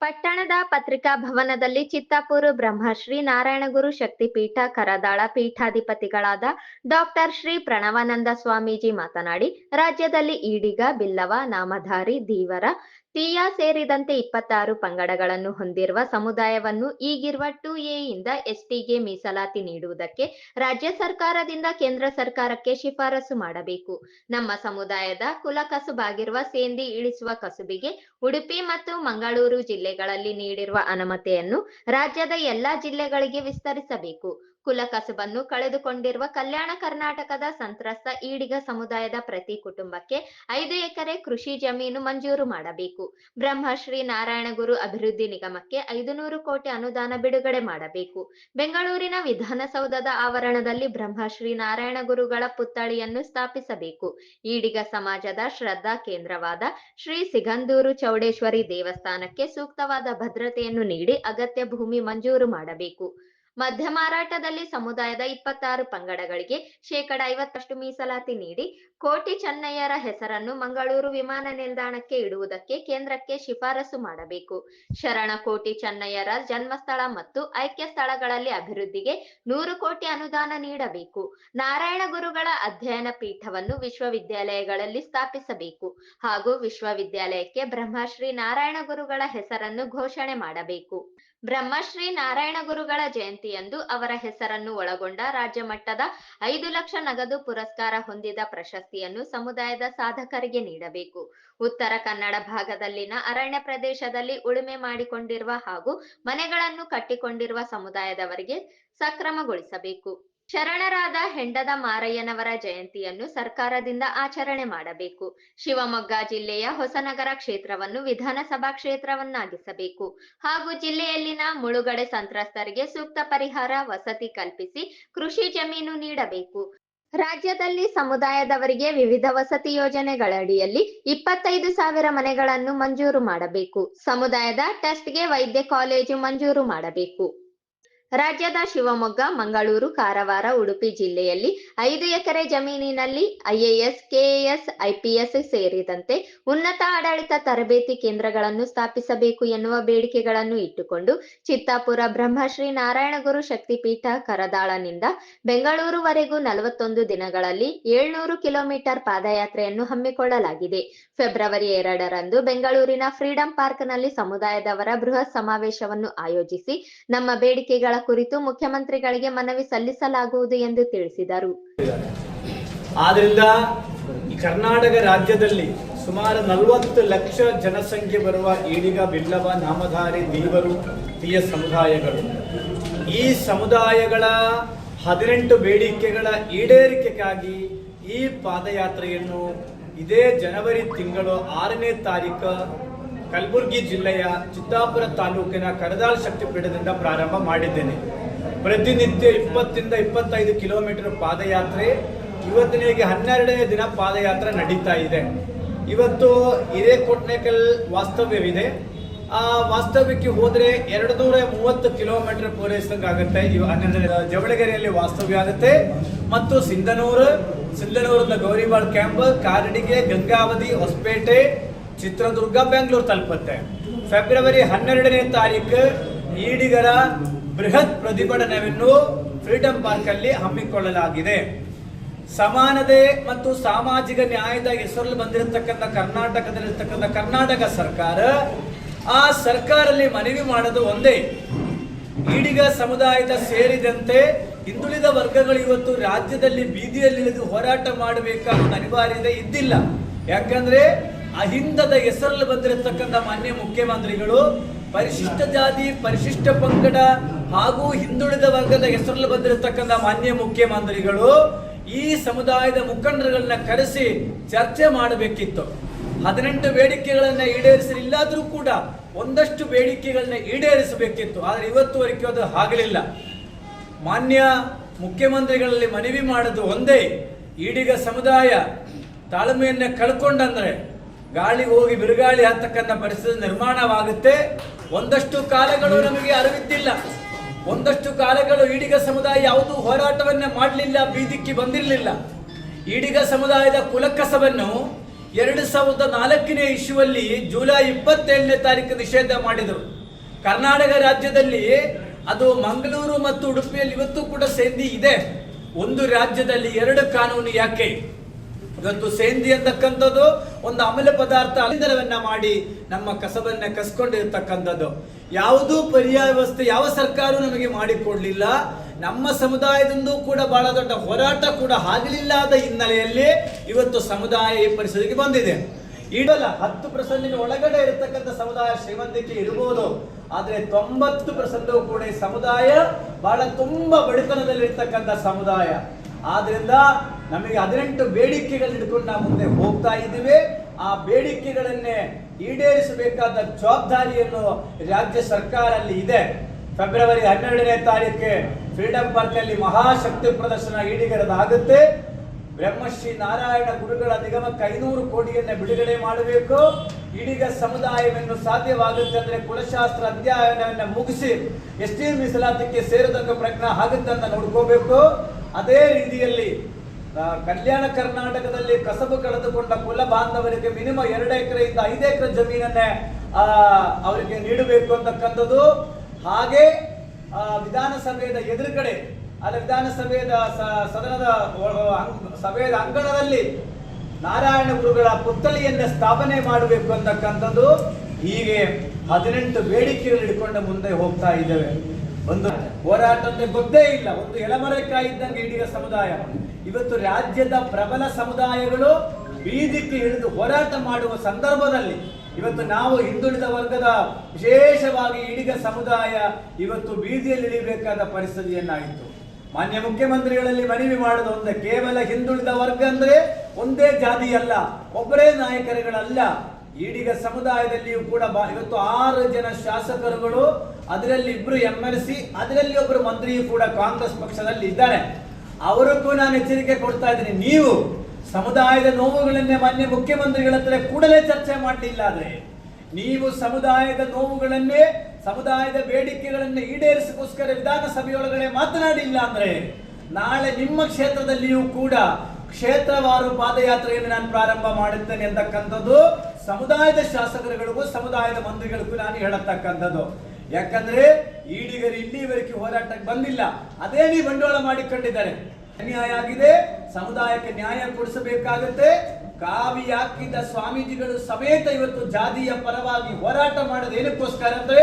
ಪಟ್ಟಣದ ಪತ್ರಿಕಾ ಭವನದಲ್ಲಿ ಚಿತ್ತಾಪುರ ಬ್ರಹ್ಮಶ್ರೀ ನಾರಾಯಣಗುರು ಶಕ್ತಿಪೀಠ ಕರದಾಳ ಪೀಠಾಧಿಪತಿಗಳಾದ ಡಾಕ್ಟರ್ ಶ್ರೀ ಪ್ರಣವಾನಂದ ಸ್ವಾಮೀಜಿ ಮಾತನಾಡಿ, ರಾಜ್ಯದಲ್ಲಿ ಈಡಿಗ, ಬಿಲ್ಲವ, ನಾಮಧಾರಿ, ಧೀವರ ತೀಯ ಸೇರಿದಂತೆ ಇಪ್ಪತ್ತಾರು ಪಂಗಡಗಳನ್ನು ಹೊಂದಿರುವ ಸಮುದಾಯವನ್ನು ಈಗಿರುವ ಟು ಎಯಿಂದ ಎಸ್ಟಿಗೆ ಮೀಸಲಾತಿ ನೀಡುವುದಕ್ಕೆ ರಾಜ್ಯ ಸರ್ಕಾರದಿಂದ ಕೇಂದ್ರ ಸರ್ಕಾರಕ್ಕೆ ಶಿಫಾರಸು ಮಾಡಬೇಕು. ನಮ್ಮ ಸಮುದಾಯದ ಕುಲ ಕಸುಬಾಗಿರುವ ಸೇಂದಿ ಇಳಿಸುವ ಕಸುಬಿಗೆ ಉಡುಪಿ ಮತ್ತು ಮಂಗಳೂರು ಜಿಲ್ಲೆಗಳಲ್ಲಿ ನೀಡಿರುವ ಅನುಮತಿಯನ್ನು ರಾಜ್ಯದ ಎಲ್ಲಾ ಜಿಲ್ಲೆಗಳಿಗೆ ವಿಸ್ತರಿಸಬೇಕು. ಕುಲ ಕಸುಬನ್ನು ಕಳೆದುಕೊಂಡಿರುವ ಕಲ್ಯಾಣ ಕರ್ನಾಟಕದ ಸಂತ್ರಸ್ತ ಈಡಿಗ ಸಮುದಾಯದ ಪ್ರತಿ ಕುಟುಂಬಕ್ಕೆ ಐದು ಎಕರೆ ಕೃಷಿ ಜಮೀನು ಮಂಜೂರು ಮಾಡಬೇಕು. ಬ್ರಹ್ಮಶ್ರೀ ನಾರಾಯಣಗುರು ಅಭಿವೃದ್ಧಿ ನಿಗಮಕ್ಕೆ ಐದು ನೂರು ಕೋಟಿ ಅನುದಾನ ಬಿಡುಗಡೆ ಮಾಡಬೇಕು. ಬೆಂಗಳೂರಿನ ವಿಧಾನಸೌಧದ ಆವರಣದಲ್ಲಿ ಬ್ರಹ್ಮಶ್ರೀ ನಾರಾಯಣಗುರುಗಳ ಪುತ್ಥಳಿಯನ್ನು ಸ್ಥಾಪಿಸಬೇಕು. ಈಡಿಗ ಸಮಾಜದ ಶ್ರದ್ಧಾ ಕೇಂದ್ರವಾದ ಶ್ರೀ ಸಿಗಂದೂರು ಚೌಡೇಶ್ವರಿ ದೇವಸ್ಥಾನಕ್ಕೆ ಸೂಕ್ತವಾದ ಭದ್ರತೆಯನ್ನು ನೀಡಿ ಅಗತ್ಯ ಭೂಮಿ ಮಂಜೂರು ಮಾಡಬೇಕು. ಮಧ್ಯ ಮಾರಾಟದಲ್ಲಿ ಸಮುದಾಯದ ಇಪ್ಪತ್ತಾರು ಪಂಗಡಗಳಿಗೆ ಶೇಕಡ ಐವತ್ತಷ್ಟು ಮೀಸಲಾತಿ ನೀಡಿ, ಕೋಟಿ ಚೆನ್ನಯ್ಯರ ಹೆಸರನ್ನು ಮಂಗಳೂರು ವಿಮಾನ ನಿಲ್ದಾಣಕ್ಕೆ ಇಡುವುದಕ್ಕೆ ಕೇಂದ್ರಕ್ಕೆ ಶಿಫಾರಸು ಮಾಡಬೇಕು. ಶರಣ ಕೋಟಿ ಚೆನ್ನಯ್ಯರ ಜನ್ಮಸ್ಥಳ ಮತ್ತು ಐಕ್ಯ ಸ್ಥಳಗಳಲ್ಲಿ ಅಭಿವೃದ್ಧಿಗೆ ನೂರು ಕೋಟಿ ಅನುದಾನ ನೀಡಬೇಕು. ನಾರಾಯಣ ಗುರುಗಳ ಅಧ್ಯಯನ ಪೀಠವನ್ನು ವಿಶ್ವವಿದ್ಯಾಲಯಗಳಲ್ಲಿ ಸ್ಥಾಪಿಸಬೇಕು ಹಾಗೂ ವಿಶ್ವವಿದ್ಯಾಲಯಕ್ಕೆ ಬ್ರಹ್ಮಶ್ರೀ ನಾರಾಯಣ ಗುರುಗಳ ಹೆಸರನ್ನು ಘೋಷಣೆ ಮಾಡಬೇಕು. ಬ್ರಹ್ಮಶ್ರೀ ನಾರಾಯಣ ಗುರುಗಳ ಜಯಂತಿಯಂದು ಅವರ ಹೆಸರನ್ನು ಒಳಗೊಂಡ ರಾಜ್ಯ ಮಟ್ಟದ ಐದು ಲಕ್ಷ ನಗದು ಪುರಸ್ಕಾರ ಹೊಂದಿದ ಪ್ರಶಸ್ತಿಯನ್ನು ಸಮುದಾಯದ ಸಾಧಕರಿಗೆ ನೀಡಬೇಕು. ಉತ್ತರ ಕನ್ನಡ ಭಾಗದಲ್ಲಿನ ಅರಣ್ಯ ಪ್ರದೇಶದಲ್ಲಿ ಉಳುಮೆ ಮಾಡಿಕೊಂಡಿರುವ ಹಾಗೂ ಮನೆಗಳನ್ನು ಕಟ್ಟಿಕೊಂಡಿರುವ ಸಮುದಾಯದವರಿಗೆ ಸಕ್ರಮಗೊಳಿಸಬೇಕು. ಶರಣರಾದ ಹೆಂಡದ ಮಾರಯ್ಯನವರ ಜಯಂತಿಯನ್ನು ಸರ್ಕಾರದಿಂದ ಆಚರಣೆ ಮಾಡಬೇಕು. ಶಿವಮೊಗ್ಗ ಜಿಲ್ಲೆಯ ಹೊಸನಗರ ಕ್ಷೇತ್ರವನ್ನು ವಿಧಾನಸಭಾ ಕ್ಷೇತ್ರವನ್ನಾಗಿಸಬೇಕು. ಹಾಗೂ ಜಿಲ್ಲೆಯಲ್ಲಿನ ಮುಳುಗಡೆ ಸಂತ್ರಸ್ತರಿಗೆ ಸೂಕ್ತ ಪರಿಹಾರ ವಸತಿ ಕಲ್ಪಿಸಿ ಕೃಷಿ ಜಮೀನು ನೀಡಬೇಕು. ರಾಜ್ಯದಲ್ಲಿ ಸಮುದಾಯದವರಿಗೆ ವಿವಿಧ ವಸತಿ ಯೋಜನೆಗಳಡಿಯಲ್ಲಿ ಇಪ್ಪತ್ತೈದು ಸಾವಿರ ಮನೆಗಳನ್ನು ಮಂಜೂರು ಮಾಡಬೇಕು. ಸಮುದಾಯದ ಟೆಸ್ಟ್ಗೆ ವೈದ್ಯ ಕಾಲೇಜು ಮಂಜೂರು ಮಾಡಬೇಕು. ರಾಜ್ಯದ ಶಿವಮೊಗ್ಗ, ಮಂಗಳೂರು, ಕಾರವಾರ, ಉಡುಪಿ ಜಿಲ್ಲೆಯಲ್ಲಿ ಐದು ಎಕರೆ ಜಮೀನಿನಲ್ಲಿ ಐಎಎಸ್, ಕೆಎಎಸ್, ಐಪಿಎಸ್ ಸೇರಿದಂತೆ ಉನ್ನತ ಆಡಳಿತ ತರಬೇತಿ ಕೇಂದ್ರಗಳನ್ನು ಸ್ಥಾಪಿಸಬೇಕು ಎನ್ನುವ ಬೇಡಿಕೆಗಳನ್ನು ಇಟ್ಟುಕೊಂಡು ಚಿತ್ತಾಪುರ ಬ್ರಹ್ಮಶ್ರೀ ನಾರಾಯಣಗುರು ಶಕ್ತಿಪೀಠ ಕರದಾಳನಿಂದ ಬೆಂಗಳೂರುವರೆಗೂ ನಲವತ್ತೊಂದು ದಿನಗಳಲ್ಲಿ ಏಳ್ನೂರು ಕಿಲೋಮೀಟರ್ ಪಾದಯಾತ್ರೆಯನ್ನು ಹಮ್ಮಿಕೊಳ್ಳಲಾಗಿದೆ. ಫೆಬ್ರವರಿ ಎರಡರಂದು ಬೆಂಗಳೂರಿನ ಫ್ರೀಡಂ ಪಾರ್ಕ್ನಲ್ಲಿ ಸಮುದಾಯದವರ ಬೃಹತ್ ಸಮಾವೇಶವನ್ನು ಆಯೋಜಿಸಿ ನಮ್ಮ ಬೇಡಿಕೆಗಳ ಕುರಿತು ಮುಖ್ಯಮಂತ್ರಿಗಳಿಗೆ ಮನವಿ ಸಲ್ಲಿಸಲಾಗುವುದು ಎಂದು ತಿಳಿಸಿದರು. ಆದ್ರಿಂದ ಕರ್ನಾಟಕ ರಾಜ್ಯದಲ್ಲಿ ಸುಮಾರು ನಲವತ್ತು ಲಕ್ಷ ಜನಸಂಖ್ಯೆ ಬರುವ ಈಡಿಗ, ಬಿಲ್ಲವ, ನಾಮಧಾರಿ, ದೇವರು ತೀಯ ಸಮುದಾಯಗಳು. ಈ ಸಮುದಾಯಗಳ ಹದಿನೆಂಟು ಬೇಡಿಕೆಗಳ ಈಡೇರಿಕೆಗಾಗಿ ಈ ಪಾದಯಾತ್ರೆಯನ್ನು ಇದೇ ಜನವರಿ ತಿಂಗಳು ಆರನೇ ತಾರೀಕು ಕಲಬುರಗಿ ಜಿಲ್ಲೆಯ ಚಿತ್ತಾಪುರ ತಾಲೂಕಿನ ಕರದಾಳ್ ಶಕ್ತಿಪೀಠದಿಂದ ಪ್ರಾರಂಭ ಮಾಡಿದ್ದೇನೆ. ಪ್ರತಿನಿತ್ಯ ಇಪ್ಪತ್ತಿಂದ ಇಪ್ಪತ್ತೈದು ಕಿಲೋಮೀಟರ್ ಪಾದಯಾತ್ರೆ, ಇವತ್ತಿನಿಗೆ ಹನ್ನೆರಡನೇ ದಿನ ಪಾದಯಾತ್ರೆ ನಡೀತಾ ಇದೆ. ಇವತ್ತು ಹಿರೇಕೊಟ್ನೇಕಲ್ ವಾಸ್ತವ್ಯವಿದೆ. ಆ ವಾಸ್ತವ್ಯಕ್ಕೆ ಹೋದ್ರೆ ಎರಡು ನೂರ ಮೂವತ್ತು ಕಿಲೋಮೀಟರ್ ಪೂರೈಸಿದಂಗಾಗುತ್ತೆ ಇವ ಹನ್ನೆರಡು ಜವಳಗೆರೆಯಲ್ಲಿ ವಾಸ್ತವ್ಯ ಆಗುತ್ತೆ. ಮತ್ತು ಸಿಂಧನೂರು ಸಿಂಧನೂರಿಂದ ಗೌರಿಬಾಳ್ ಕ್ಯಾಂಪ್, ಕಾರಡಿಗೆ, ಗಂಗಾವತಿ, ಹೊಸಪೇಟೆ ಚಿತ್ರದುರ್ಗ, ಬೆಂಗಳೂರು ತಲುಪುತ್ತೆ. ಫೆಬ್ರವರಿ ಹನ್ನೆರಡನೇ ತಾರೀಕು ಈಡಿಗರ ಬೃಹತ್ ಪ್ರತಿಭಟನೆಯನ್ನು ಫ್ರೀಡಂ ಪಾರ್ಕ್ ಅಲ್ಲಿ ಹಮ್ಮಿಕೊಳ್ಳಲಾಗಿದೆ. ಸಮಾನತೆ ಮತ್ತು ಸಾಮಾಜಿಕ ನ್ಯಾಯದ ಹೆಸರಲ್ಲಿ ಬಂದಿರತಕ್ಕಂಥ ಕರ್ನಾಟಕದಲ್ಲಿರ್ತಕ್ಕಂಥ ಕರ್ನಾಟಕ ಸರ್ಕಾರ, ಆ ಸರ್ಕಾರಲ್ಲಿ ಮನವಿ ಮಾಡೋದು ಒಂದೇ. ಈಡಿಗ ಸಮುದಾಯದ ಸೇರಿದಂತೆ ಹಿಂದುಳಿದ ವರ್ಗಗಳು ಇವತ್ತು ರಾಜ್ಯದಲ್ಲಿ ಬೀದಿಯಲ್ಲಿಳಿದು ಹೋರಾಟ ಮಾಡಬೇಕಾದ ಅನಿವಾರ್ಯತೆ ಇದ್ದಿಲ್ಲ. ಯಾಕಂದ್ರೆ ಅಹಿಂದದ ಹೆಸರಲ್ಲಿ ಬಂದಿರತಕ್ಕಂತ ಮಾನ್ಯ ಮುಖ್ಯಮಂತ್ರಿಗಳು, ಪರಿಶಿಷ್ಟ ಜಾತಿ, ಪರಿಶಿಷ್ಟ ಪಂಗಡ ಹಾಗೂ ಹಿಂದುಳಿದ ವರ್ಗದ ಹೆಸರಲ್ಲಿ ಬಂದಿರತಕ್ಕಂತ ಮಾನ್ಯ ಮುಖ್ಯಮಂತ್ರಿಗಳು ಈ ಸಮುದಾಯದ ಮುಖಂಡರುಗಳನ್ನ ಕರೆಸಿ ಚರ್ಚೆ ಮಾಡಬೇಕಿತ್ತು. ಹದಿನೆಂಟು ಬೇಡಿಕೆಗಳನ್ನ ಈಡೇರಿಸಲಿಲ್ಲಾದ್ರೂ ಕೂಡ ಒಂದಷ್ಟು ಬೇಡಿಕೆಗಳನ್ನ ಈಡೇರಿಸಬೇಕಿತ್ತು. ಆದರೆ ಇವತ್ತುವರೆಗೂ ಅದು ಆಗಲಿಲ್ಲ. ಮಾನ್ಯ ಮುಖ್ಯಮಂತ್ರಿಗಳಲ್ಲಿ ಮನವಿ ಮಾಡೋದು ಒಂದೇ, ಈಡಿಗ ಸಮುದಾಯ ತಾಳ್ಮೆಯನ್ನ ಕಳ್ಕೊಂಡಂದ್ರೆ ಗಾಳಿ ಹೋಗಿ ಬಿರುಗಾಳಿ ಹತ್ತಕ್ಕಂಥ ಪರಿಸ್ಥಿತಿ ನಿರ್ಮಾಣವಾಗುತ್ತೆ. ಒಂದಷ್ಟು ಕಾಲಗಳು ನಮಗೆ ಅರಿವಿದ್ದಿಲ್ಲ. ಒಂದಷ್ಟು ಕಾಲಗಳು ಈಡಿಗ ಸಮುದಾಯ ಯಾವುದು ಹೋರಾಟವನ್ನ ಮಾಡಲಿಲ್ಲ, ಬೀದಿಕ್ಕೆ ಬಂದಿರಲಿಲ್ಲ. ಈಡಿಗ ಸಮುದಾಯದ ಕುಲಕಸವನ್ನು ಎರಡು ಸಾವಿರದ ನಾಲ್ಕನೇ ಇಶುವಲ್ಲಿ ಜುಲೈ ಇಪ್ಪತ್ತೇಳನೇ ತಾರೀಕು ನಿಷೇಧ ಮಾಡಿದರು. ಕರ್ನಾಟಕ ರಾಜ್ಯದಲ್ಲಿ ಅದು ಮಂಗಳೂರು ಮತ್ತು ಉಡುಪಿಯಲ್ಲಿ ಇವತ್ತು ಕೂಡ ಸೇಂದಿ ಇದೆ. ಒಂದು ರಾಜ್ಯದಲ್ಲಿ ಎರಡು ಕಾನೂನು ಯಾಕೆ? ಇವತ್ತು ಸೇಂದಿ ಅಂತಕ್ಕಂಥದ್ದು ಒಂದು ಅಮಲ ಪದಾರ್ಥ ಅಲಿಂದರವನ್ನ ಮಾಡಿ ನಮ್ಮ ಕಸವನ್ನ ಕಸ್ಕೊಂಡಿರ್ತಕ್ಕಂಥದ್ದು. ಯಾವುದೂ ಪರ್ಯಾಯ ವ್ಯವಸ್ಥೆ ಯಾವ ಸರ್ಕಾರ ನಮಗೆ ಮಾಡಿಕೊಡ್ಲಿಲ್ಲ. ನಮ್ಮ ಸಮುದಾಯದಿಂದ ಕೂಡ ಬಹಳ ದೊಡ್ಡ ಹೋರಾಟ ಕೂಡ ಆಗಲಿಲ್ಲದ ಹಿನ್ನೆಲೆಯಲ್ಲಿ ಇವತ್ತು ಸಮುದಾಯ ಈ ಪರಿಸ್ಥಿತಿಗೆ ಬಂದಿದೆ. ಇಡಲ್ಲ ಹತ್ತು ಪರ್ಸೆಂಟಿನ ಒಳಗಡೆ ಇರತಕ್ಕಂಥ ಸಮುದಾಯ ಶ್ರೀಮಂತಿಕೆ ಇರಬಹುದು ಆದ್ರೆ ತೊಂಬತ್ತು ಪರ್ಸೆಂಟ್ ಕೂಡ ಸಮುದಾಯ ಬಹಳ ತುಂಬಾ ಬಡತನದಲ್ಲಿ ಇರ್ತಕ್ಕಂಥ ಸಮುದಾಯ. ಆದ್ರಿಂದ ನಮಗೆ ಹದಿನೆಂಟು ಬೇಡಿಕೆಗಳು ಹಿಡ್ಕೊಂಡು ನಾವು ಮುಂದೆ ಹೋಗ್ತಾ ಇದ್ದೀವಿ. ಆ ಬೇಡಿಕೆಗಳನ್ನೇ ಈಡೇರಿಸಬೇಕಾದ ಜವಾಬ್ದಾರಿಯನ್ನು ರಾಜ್ಯ ಸರ್ಕಾರ ಅಲ್ಲಿ ಇದೆ. ಫೆಬ್ರವರಿ ಹನ್ನೆರಡನೇ ತಾರೀಕೆ ಫ್ರೀಡಂ ಪಾರ್ಕ್ ಅಲ್ಲಿ ಮಹಾಶಕ್ತಿ ಪ್ರದರ್ಶನ ಈಡಿಗರದಾಗುತ್ತೆ ಬ್ರಹ್ಮಶ್ರೀ ನಾರಾಯಣ ಗುರುಗಳ ನಿಗಮಕ್ಕೆ ಐನೂರು ಕೋಟಿಯನ್ನ ಬಿಡುಗಡೆ ಮಾಡಬೇಕು. ಇಡೀಗ ಸಮುದಾಯವನ್ನು ಸಾಧ್ಯವಾಗುತ್ತೆ ಅಂದ್ರೆ ಕುಲಶಾಸ್ತ್ರ ಅಧ್ಯಯನವನ್ನ ಮುಗಿಸಿ ಎಷ್ಟೇ ಮೀಸಲಾತಿಗೆ ಸೇರಿದಂಗ ಪ್ರಜ್ಞಾ ಆಗುತ್ತೆ ಅಂತ ನೋಡ್ಕೋಬೇಕು. ಅದೇ ರೀತಿಯಲ್ಲಿ ಕಲ್ಯಾಣ ಕರ್ನಾಟಕದಲ್ಲಿ ಕಸಬು ಕಳೆದುಕೊಂಡ ಕುಲ ಬಾಂಧವರಿಗೆ ಮಿನಿಮಮ್ ಎರಡು ಎಕರೆಯಿಂದ ಐದು ಎಕರೆ ಜಮೀನನ್ನೇ ಅವರಿಗೆ ನೀಡಬೇಕು ಅಂತಕ್ಕಂಥದ್ದು. ಹಾಗೆ ವಿಧಾನಸಭೆಯ ಎದುರುಗಡೆ, ಅಲ್ಲ ವಿಧಾನಸಭೆಯ ಸದನದ ಸಭೆಯ ಅಂಗಣದಲ್ಲಿ ನಾರಾಯಣ ಗುರುಗಳ ಪುತ್ಥಳಿಯನ್ನೇ ಸ್ಥಾಪನೆ ಮಾಡಬೇಕು ಅಂತಕ್ಕಂಥದ್ದು. ಹೀಗೆ ಹದಿನೆಂಟು ಬೇಡಿಕೆಗಳು ಇಟ್ಕೊಂಡು ಮುಂದೆ ಹೋಗ್ತಾ ಇದ್ದೇವೆ. ಒಂದು ಹೋರಾಟ ಗೊತ್ತೇ ಇಲ್ಲ. ಒಂದು ಎಳಮರೆ ಇದ್ದಂಗೆ ಇಡೀ ಸಮುದಾಯ. ಇವತ್ತು ರಾಜ್ಯದ ಪ್ರಬಲ ಸಮುದಾಯಗಳು ಬೀದಿಗೆ ಹಿಡಿದು ಹೋರಾಟ ಮಾಡುವ ಸಂದರ್ಭದಲ್ಲಿ ಇವತ್ತು ನಾವು ಹಿಂದುಳಿದ ವರ್ಗದ ವಿಶೇಷವಾಗಿ ಇಡಿಗ ಸಮುದಾಯ ಇವತ್ತು ಬೀದಿಯಲ್ಲಿ ಇಳಿಬೇಕಾದ ಪರಿಸ್ಥಿತಿಯನ್ನಾಯಿತು. ಮಾನ್ಯ ಮುಖ್ಯಮಂತ್ರಿಗಳಲ್ಲಿ ಮನವಿ ಮಾಡೋದು ಒಂದು ಕೇವಲ ಹಿಂದುಳಿದ ವರ್ಗ ಅಂದ್ರೆ ಒಂದೇ ಜಾತಿ ಅಲ್ಲ, ಒಬ್ಬರೇ ನಾಯಕರುಗಳಲ್ಲ. ಈಡಿಗ ಸಮುದಾಯದಲ್ಲಿಯೂ ಕೂಡ ಇವತ್ತು ಆರು ಜನ ಶಾಸಕರುಗಳು, ಅದರಲ್ಲಿ ಇಬ್ರು ಎಂ ಸಿ ಅದರಲ್ಲಿ ಒಬ್ಬರು ಮಂತ್ರಿಯೂ ಕೂಡ ಕಾಂಗ್ರೆಸ್ ಪಕ್ಷದಲ್ಲಿ ಇದ್ದಾರೆ. ಅವರಿಗೂ ನಾನು ಎಚ್ಚರಿಕೆ ಕೊಡ್ತಾ ಇದ್ದೀನಿ. ನೀವು ಸಮುದಾಯದ ನೋವುಗಳನ್ನೇ ಮಾನ್ಯ ಮುಖ್ಯಮಂತ್ರಿಗಳ ಹತ್ರ ಕೂಡಲೇ ಚರ್ಚೆ ಮಾಡಲಿಲ್ಲ ಆದ್ರೆ ನೀವು ಸಮುದಾಯದ ನೋವುಗಳನ್ನೇ, ಸಮುದಾಯದ ಬೇಡಿಕೆಗಳನ್ನೇ ಈಡೇರಿಸಕ್ಕೋಸ್ಕರ ವಿಧಾನಸಭೆಯೊಳಗಡೆ ಮಾತನಾಡಿಲ್ಲ ಅಂದ್ರೆ ನಾಳೆ ನಿಮ್ಮ ಕ್ಷೇತ್ರದಲ್ಲಿಯೂ ಕೂಡ ಕ್ಷೇತ್ರವಾರು ಪಾದಯಾತ್ರೆಯನ್ನು ನಾನು ಪ್ರಾರಂಭ ಮಾಡುತ್ತೇನೆ ಅಂತಕ್ಕಂಥದ್ದು ಸಮುದಾಯದ ಶಾಸಕರುಗಳಿಗೂ ಸಮುದಾಯದ ಮಂತ್ರಿಗಳಿಗೂ ನಾನು ಹೇಳತಕ್ಕಂಥದ್ದು. ಯಾಕಂದ್ರೆ ಈಡಿಗರು ಇಲ್ಲಿವರೆಗೆ ಹೋರಾಟಕ್ಕೆ ಬಂದಿಲ್ಲ. ಅದೇ ನೀ ಬಂಡವಾಳ ಮಾಡಿಕೊಂಡಿದ್ದಾರೆ. ಅನ್ಯಾಯ ಆಗಿದೆ, ಸಮುದಾಯಕ್ಕೆ ನ್ಯಾಯ ಕೊಡಿಸಬೇಕಾಗುತ್ತೆ. ಕಾವಿ ಹಾಕಿದ್ದ ಸ್ವಾಮೀಜಿಗಳು ಸಮೇತ ಇವತ್ತು ಜಾತಿಯ ಪರವಾಗಿ ಹೋರಾಟ ಮಾಡೋದು ಏನಕ್ಕೋಸ್ಕರ ಅಂದ್ರೆ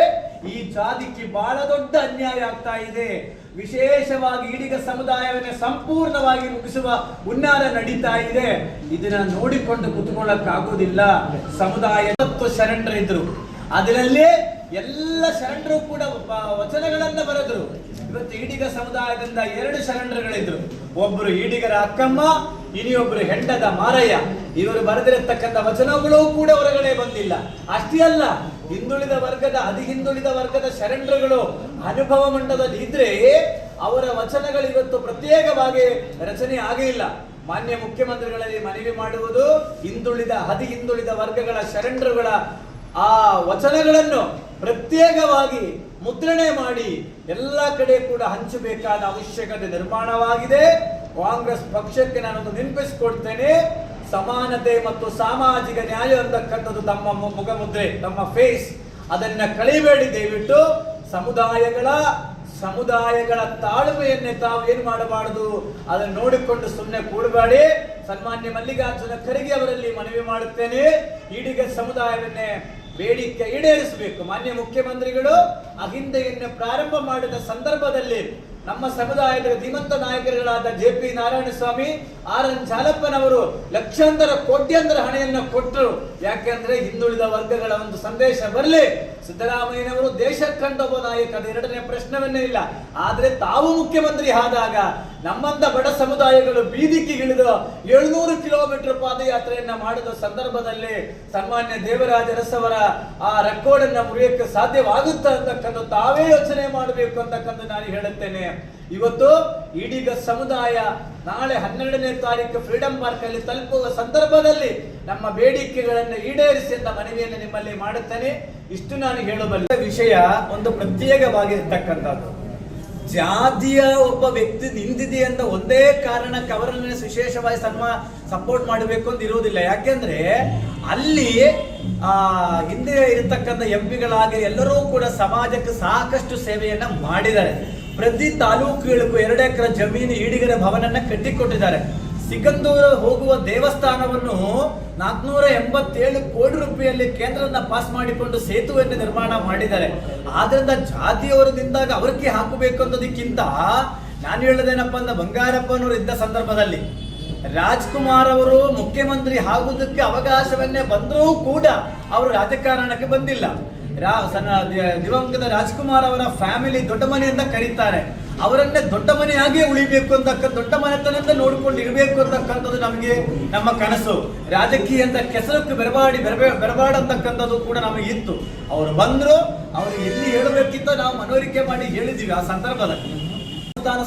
ಈ ಜಾತಿಗೆ ಬಹಳ ದೊಡ್ಡ ಅನ್ಯಾಯ ಆಗ್ತಾ ಇದೆ. ವಿಶೇಷವಾಗಿ ಈಡಿಗ ಸಮುದಾಯವನ್ನೇ ಸಂಪೂರ್ಣವಾಗಿ ಮುಗಿಸುವ ಹುನ್ನಾರ ನಡೀತಾ ಇದೆ. ಇದನ್ನ ನೋಡಿಕೊಂಡು ಕುತ್ಕೊಳ್ಳೋಕ್ಕಾಗೋದಿಲ್ಲ. ಸಮುದಾಯ ಶರಣರಿದ್ರು. ಅದರಲ್ಲಿ ಎಲ್ಲ ಶರಣರು ಕೂಡ ವಚನಗಳನ್ನ ಬರೆದ್ರು. ಇವತ್ತು ಈಡಿಗ ಸಮುದಾಯದಿಂದ ಎರಡು ಶರಣರುಗಳಿದ್ರು. ಒಬ್ಬರು ಈಡಿಗರ ಅಕ್ಕಮ್ಮ ಇನಿಯೊಬ್ರು ಹೆಂಡದ ಮಾರಯ್ಯ. ಇವರು ಬರೆದಿರತಕ್ಕಂಥ ವಚನಗಳು ಕೂಡ ಹೊರಗಡೆ ಬಂದಿಲ್ಲ. ಅಷ್ಟೇ ಅಲ್ಲ, ಹಿಂದುಳಿದ ವರ್ಗದ, ಅತಿ ಹಿಂದುಳಿದ ವರ್ಗದ ಶರಣರುಗಳು ಅನುಭವ ಮಂಟದಲ್ಲಿ ಇದ್ರೆ ಅವರ ವಚನಗಳು ಇವತ್ತು ಪ್ರತ್ಯೇಕವಾಗಿ ರಚನೆ ಆಗೇ ಇಲ್ಲ. ಮಾನ್ಯ ಮುಖ್ಯಮಂತ್ರಿಗಳಲ್ಲಿ ಮನವಿ ಮಾಡುವುದು ಹಿಂದುಳಿದ, ಅತಿ ಹಿಂದುಳಿದ ವರ್ಗಗಳ ಶರಣರುಗಳ ಆ ವಚನಗಳನ್ನು ಪ್ರತ್ಯೇಕವಾಗಿ ಮುದ್ರಣೆ ಮಾಡಿ ಎಲ್ಲ ಕಡೆ ಕೂಡ ಹಂಚಬೇಕಾದ ಅವಶ್ಯಕತೆ ನಿರ್ಮಾಣವಾಗಿದೆ. ಕಾಂಗ್ರೆಸ್ ಪಕ್ಷಕ್ಕೆ ನಾನೊಂದು ನೆನಪಿಸಿಕೊಡ್ತೇನೆ. ಸಮಾನತೆ ಮತ್ತು ಸಾಮಾಜಿಕ ನ್ಯಾಯ ಅಂತಕ್ಕಂಥದ್ದು ತಮ್ಮ ಮುಖಮುದ್ರೆ, ತಮ್ಮ ಫೇಸ್ ಅದನ್ನ ಕಳಿಬೇಡಿ ದಯವಿಟ್ಟು. ಸಮುದಾಯಗಳ ಸಮುದಾಯಗಳ ತಾಳ್ಮೆಯನ್ನೇ ತಾವು ಏನು ಮಾಡಬಾರದು? ಅದನ್ನು ನೋಡಿಕೊಂಡು ಸುಮ್ಮನೆ ಕೂಡಬೇಡಿ. ಸನ್ಮಾನ್ಯ ಮಲ್ಲಿಕಾರ್ಜುನ ಖರ್ಗೆ ಅವರಲ್ಲಿ ಮನವಿ ಮಾಡುತ್ತೇನೆ. ಈಡಿಗ ಸಮುದಾಯವನ್ನೇ ಬೇಡಿಕೆ ಈಡೇರಿಸಬೇಕು. ಮಾನ್ಯ ಮುಖ್ಯಮಂತ್ರಿಗಳು ಅಹಿಂದೆಯನ್ನು ಪ್ರಾರಂಭ ಮಾಡಿದ ಸಂದರ್ಭದಲ್ಲಿ ನಮ್ಮ ಸಮುದಾಯದ ಧೀಮಂತ ನಾಯಕರುಗಳಾದ J P Narayana Swamy R N ಚಾಲಪ್ಪನವರು ಲಕ್ಷಾಂತರ ಕೋಟ್ಯಾಂತರ ಹಣೆಯನ್ನು ಕೊಟ್ಟರು ಯಾಕೆಂದ್ರೆ ಹಿಂದುಳಿದ ವರ್ಗಗಳ ಒಂದು ಸಂದೇಶ ಬರಲಿ. ಸಿದ್ದರಾಮಯ್ಯನವರು ದೇಶ ಕಂಡೊಬ್ಬ ನಾಯಕ ಎರಡನೇ ಪ್ರಶ್ನವನ್ನೇ ಇಲ್ಲ. ಆದರೆ ತಾವು ಮುಖ್ಯಮಂತ್ರಿ ಆದಾಗ ನಮ್ಮಂತ ಬಡ ಸಮುದಾಯಗಳು ಬೀದಿಗೆಗಿಳಿದು ಏಳ್ನೂರು ಕಿಲೋಮೀಟರ್ ಪಾದಯಾತ್ರೆಯನ್ನ ಮಾಡಿದ ಸಂದರ್ಭದಲ್ಲಿ ಸನ್ಮಾನ್ಯ ದೇವರಾಜ ಅರಸವರ ಆ ರೆಕಾರ್ಡ್ ಅನ್ನ ಮುರಿಯಕ್ಕೆ ಸಾಧ್ಯವಾಗುತ್ತಾ ಅಂತಕ್ಕಂಥ ತಾವೇ ಯೋಚನೆ ಮಾಡಬೇಕು ಅಂತಕ್ಕಂಥ ನಾನು ಹೇಳುತ್ತೇನೆ. ಇವತ್ತು ಇಡೀಗ ಸಮುದಾಯ ನಾಳೆ ಹನ್ನೆರಡನೇ ತಾರೀಕು ಫ್ರೀಡಂ ಪಾರ್ಕ್ ಅಲ್ಲಿ ತಲುಪುವ ಸಂದರ್ಭದಲ್ಲಿ ನಮ್ಮ ಬೇಡಿಕೆಗಳನ್ನು ಈಡೇರಿಸಿ ಅಂತ ಮನವಿಯನ್ನು ನಿಮ್ಮಲ್ಲಿ ಮಾಡುತ್ತೇನೆ. ಇಷ್ಟು ನಾನು ಹೇಳಬಲ್ಲ. ವಿಷಯ ಒಂದು ಪ್ರತ್ಯೇಕವಾಗಿರ್ತಕ್ಕಂಥದ್ದು. ಜಾತಿಯ ಒಬ್ಬ ವ್ಯಕ್ತಿ ನಿಂದಿದೆ ಅಂತ ಒಂದೇ ಕಾರಣಕ್ಕೆ ಅವರನ್ನು ವಿಶೇಷವಾಗಿ ಸನ್ಮಾ ಸಪೋರ್ಟ್ ಮಾಡಬೇಕು ಅಂತ ಇರುವುದಿಲ್ಲ. ಯಾಕೆಂದ್ರೆ ಅಲ್ಲಿ ಆ, ಹಿಂದೆ ಇರತಕ್ಕಂಥ ಎಂ ಪಿಗಳಾಗಿ ಎಲ್ಲರೂ ಕೂಡ ಸಮಾಜಕ್ಕೆ ಸಾಕಷ್ಟು ಸೇವೆಯನ್ನ ಮಾಡಿದ್ದಾರೆ. ಪ್ರತಿ ತಾಲೂಕುಗಳಿಗೂ ಎರಡು ಎಕರೆ ಜಮೀನು ಈಡಿಗರ ಭವನನ್ನ ಕಟ್ಟಿಕೊಟ್ಟಿದ್ದಾರೆ. ಸಿಗಂದೂರು ಹೋಗುವ ದೇವಸ್ಥಾನವನ್ನು ನಾಲ್ಕುನೂರ ಎಂಬತ್ತೇಳು ಕೋಟಿ ರೂಪಾಯಿಯಲ್ಲಿ ಕೇಂದ್ರನ ಪಾಸ್ ಮಾಡಿಕೊಂಡು ಸೇತುವೆಯನ್ನು ನಿರ್ಮಾಣ ಮಾಡಿದ್ದಾರೆ. ಆದ್ರಿಂದ ಜಾತಿಯವರದಿಂದಾಗ ಅವ್ರಿಗೆ ಹಾಕಬೇಕು ಅನ್ನೋದಕ್ಕಿಂತ ನಾನು ಹೇಳೋದೇನಪ್ಪ ಅಂದ್ರೆ ಬಂಗಾರಪ್ಪನವರು ಇದ್ದ ಸಂದರ್ಭದಲ್ಲಿ ರಾಜ್ಕುಮಾರ್ ಅವರು ಮುಖ್ಯಮಂತ್ರಿ ಆಗುವುದಕ್ಕೆ ಅವಕಾಶವನ್ನೇ ಬಂದರೂ ಕೂಡ ಅವರು ರಾಜಕಾರಣಕ್ಕೆ ಬಂದಿಲ್ಲ. ರಾ, ಸಣ್ಣ ದಿವಂಗತ ರಾಜ್ಕುಮಾರ್ ಅವರ ಫ್ಯಾಮಿಲಿ ದೊಡ್ಡ ಮನೆಯಿಂದ ಕರೀತಾರೆ. ಅವರನ್ನೇ ದೊಡ್ಡ ಮನೆಯಾಗಿ ಉಳಿಬೇಕು ಅಂತಕ್ಕ, ದೊಡ್ಡ ಮನೆತನದ ನೋಡಿಕೊಂಡು ಇರಬೇಕು ಅಂತಕ್ಕಂಥದ್ದು ನಮಗೆ ನಮ್ಮ ಕನಸು. ರಾಜಕೀಯ ಅಂತ ಕೆಸರಕ್ಕೆ ಬೆರಬಾಡಿ, ಬೆರಬೇ ಬೆರಬಾಡ ಅಂತಕ್ಕಂಥದ್ದು ಕೂಡ ನಮಗೆ ಇತ್ತು. ಅವರು ಬಂದರು, ಅವರು ಎಲ್ಲಿ ಹೇಳಬೇಕಿತ್ತು ನಾವು ಮನವರಿಕೆ ಮಾಡಿ ಹೇಳಿದ್ದೀವಿ ಆ ಸಂದರ್ಭದಲ್ಲಿ.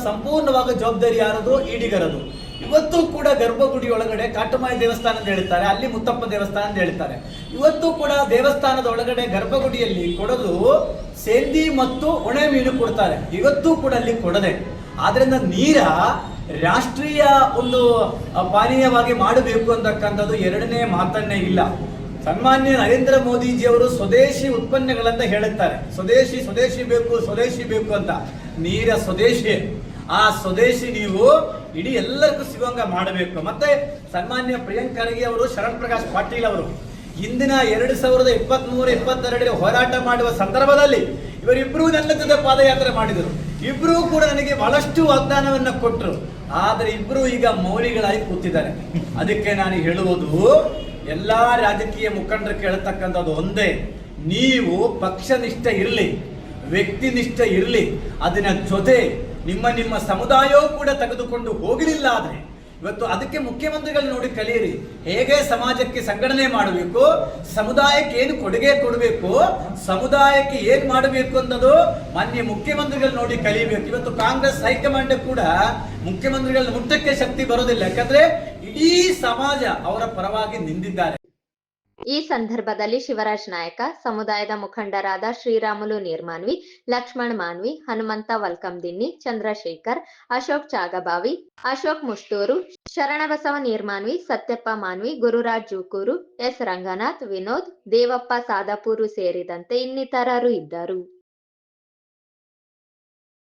ಸಂಪೂರ್ಣವಾಗಿ ಜವಾಬ್ದಾರಿ ಯಾರದು? ಈಡಿಗರದು. ಇವತ್ತು ಕೂಡ ಗರ್ಭಗುಡಿ ಒಳಗಡೆ ಕಾಟಮಾಯಿ ದೇವಸ್ಥಾನ ಅಂತ ಹೇಳ್ತಾರೆ, ಅಲ್ಲಿ ಮುತ್ತಪ್ಪ ದೇವಸ್ಥಾನ ಅಂತ ಹೇಳ್ತಾರೆ. ಇವತ್ತು ಕೂಡ ದೇವಸ್ಥಾನದ ಒಳಗಡೆ ಗರ್ಭಗುಡಿಯಲ್ಲಿ ಕೊಡಲು ಸೇಂದಿ ಮತ್ತು ಒಣೆ ಮೀನು ಕೊಡ್ತಾರೆ. ಇವತ್ತು ಕೂಡ ಅಲ್ಲಿ ಕೊಡದೆ. ಆದ್ರಿಂದ ನೀರ ರಾಷ್ಟ್ರೀಯ ಒಂದು ಪಾನೀಯವಾಗಿ ಮಾಡಬೇಕು ಅಂತಕ್ಕಂಥದ್ದು ಎರಡನೇ ಮಾತನ್ನೇ ಇಲ್ಲ. ಸನ್ಮಾನ್ಯ ನರೇಂದ್ರ ಮೋದಿಜಿ ಅವರು ಸ್ವದೇಶಿ ಉತ್ಪನ್ನಗಳಂತ ಹೇಳುತ್ತಾರೆ. ಸ್ವದೇಶಿ ಸ್ವದೇಶಿ ಬೇಕು ಸ್ವದೇಶಿ ಬೇಕು ಅಂತ. ನೀರ ಸ್ವದೇಶಿ. ಆ ಸ್ವದೇಶಿ ನೀವು ಇಡೀ ಎಲ್ಲರಿಗೂ ಸಿಗುವಂಗ ಮಾಡಬೇಕು. ಮತ್ತೆ ಸನ್ಮಾನ್ಯ ಪ್ರಿಯಾಂಕ್ ಖರ್ಗೆ ಅವರು, ಶರಣ್ ಪ್ರಕಾಶ್ ಪಾಟೀಲ್ ಅವರು ಇಂದಿನ ಎರಡು ಸಾವಿರದ ಇಪ್ಪತ್ತ್ ಮೂರು ಇಪ್ಪತ್ತೆರಡರ ಹೋರಾಟ ಮಾಡುವ ಸಂದರ್ಭದಲ್ಲಿ ಇವರಿಬ್ಬರೂ ನನ್ನ ಜೊತೆ ಪಾದಯಾತ್ರೆ ಮಾಡಿದರು. ಇಬ್ಬರೂ ಕೂಡ ನನಗೆ ಬಹಳಷ್ಟು ವಾಗ್ದಾನವನ್ನ ಕೊಟ್ಟರು ಆದರೆ ಇಬ್ಬರು ಈಗ ಮೌಲಿಗಳಾಗಿ ಕೂತಿದ್ದಾರೆ. ಅದಕ್ಕೆ ನಾನು ಹೇಳುವುದು, ಎಲ್ಲಾ ರಾಜಕೀಯ ಮುಖಂಡರು ಕೇಳತಕ್ಕಂಥದ್ದು ಒಂದೇ. ನೀವು ಪಕ್ಷನಿಷ್ಠ ಇರಲಿ, ವ್ಯಕ್ತಿನಿಷ್ಠ ಇರಲಿ, ಅದನ್ನ ಜೊತೆ ನಿಮ್ಮ ನಿಮ್ಮ ಸಮುದಾಯವೂ ಕೂಡ ತೆಗೆದುಕೊಂಡು ಹೋಗಲಿಲ್ಲ ಆದರೆ, ಇವತ್ತು ಅದಕ್ಕೆ ಮುಖ್ಯಮಂತ್ರಿಗಳು ನೋಡಿ ಕಲಿಯಿರಿ. ಹೇಗೆ ಸಮಾಜಕ್ಕೆ ಸಂಘಟನೆ ಮಾಡಬೇಕು, ಸಮುದಾಯಕ್ಕೆ ಏನು ಕೊಡುಗೆ ಕೊಡಬೇಕು, ಸಮುದಾಯಕ್ಕೆ ಏನ್ ಮಾಡಬೇಕು ಅನ್ನೋದು ಮಾನ್ಯ ಮುಖ್ಯಮಂತ್ರಿಗಳು ನೋಡಿ ಕಲಿಯಬೇಕು ಇವತ್ತು ಕಾಂಗ್ರೆಸ್ ಹೈಕಮಾಂಡ್ ಕೂಡ ಮುಖ್ಯಮಂತ್ರಿಗಳ ಮುಟ್ಟಕ್ಕೆ ಶಕ್ತಿ ಬರೋದಿಲ್ಲ. ಯಾಕಂದ್ರೆ ಇಡೀ ಸಮಾಜ ಅವರ ಪರವಾಗಿ ನಿಂತಿದ್ದಾರೆ. ಈ ಸಂದರ್ಭದಲ್ಲಿ ಶಿವರಾಜ್ ನಾಯಕ, ಸಮುದಾಯದ ಮುಖಂಡರಾದ ಶ್ರೀರಾಮುಲು ನೀರ್ಮಾನ್ವಿ, ಲಕ್ಷ್ಮಣ್ ಮಾನ್ವಿ, ಹನುಮಂತ ವಲ್ಕಂದಿನ್ನಿ, ಚಂದ್ರಶೇಖರ್, ಅಶೋಕ್ ಚಾಗಬಾವಿ, ಅಶೋಕ್ ಮುಷ್ಟೂರು, ಶರಣಬಸವ ನೀರ್ಮಾನ್ವಿ, ಸತ್ಯಪ್ಪ ಮಾನ್ವಿ, ಗುರುರಾಜ್ ಜೂಕೂರು, ಎಸ್ ರಂಗನಾಥ್, ವಿನೋದ್, ದೇವಪ್ಪ ಸಾದಾಪೂರು ಸೇರಿದಂತೆ ಇನ್ನಿತರರು ಇದ್ದರು.